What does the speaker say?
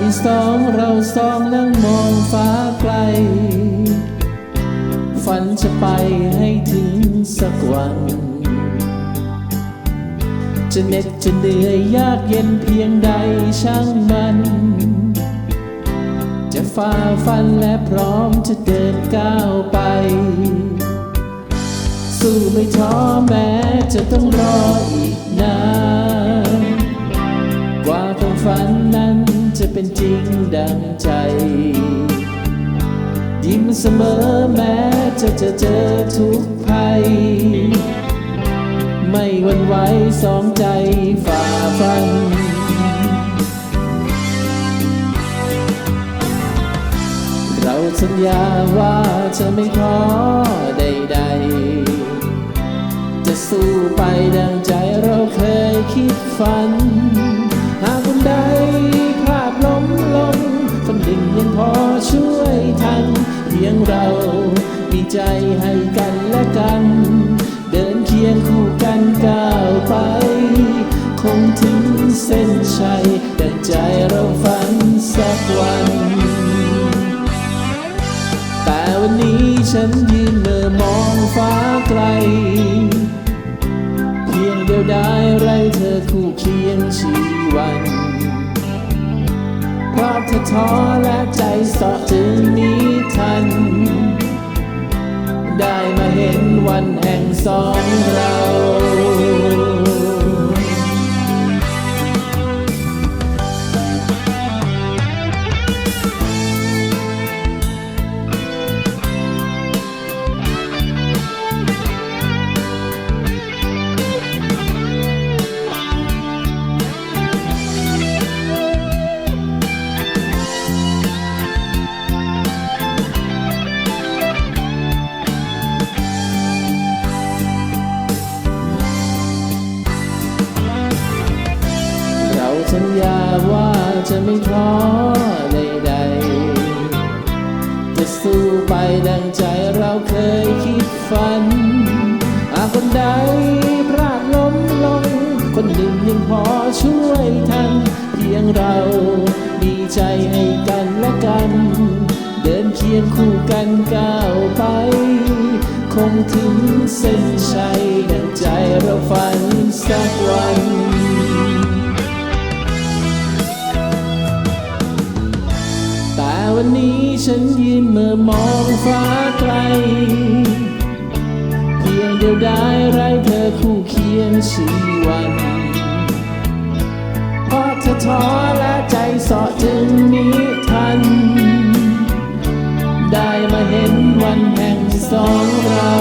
ที่สองเราสองนั่งมองฟ้าไกล ฝันจะไปให้ถึงสักวัน จะเหน็ดจะเหนื่อยยากเย็นเพียงใดช่างมัน จะฝ่าฟันและพร้อมจะเดินก้าวไป สู้ไม่ท้อแม้จะต้องรออีกนานกว่าความฝันนั้น จะเป็นจริงดังใจ ยิ้มเสมอแม้จะจะเจอทุกภัย ไม่หวั่นไหวสองใจฝ่าฟันเราสัญญาว่าจะไม่ท้อใดๆ จะสู้ไปดังใจเราเคยคิดฝัน ใจให้กันและกัน เดินเคียงคู่กันก้าวไป คงถึงเส้นชัยดังใจเราฝันสักวัน แต่วันนี้ฉันยืนเมื่อมองฟ้าไกล เพียงเดียวได้ไรเธอคู่เคียงชีวันเพราะเธอท้อและใจสอจึงนี้ ได้มาเห็นวันแห่งสองเรา ว่าจะไม่ท้อใดๆจะสู้ไปดังใจเราเคยคิดฝันหากคนใดพลาดล้มลง คนหนึ่งยังพอช่วยทัน เพียงเราดีใจให้กันและกัน เดินเคียงคู่กันก้าวไป คงถึงเส้นชัยดังใจเราฝันสักวัน วันนี้ฉันยืนเมื่อมองฟ้าไกล เพียงเดียวดายไรเธอคู่เคียงชีวันเพราะเธอท้อและใจสอจึงนี้ทัน ได้มาเห็นวันแห่งสองเรา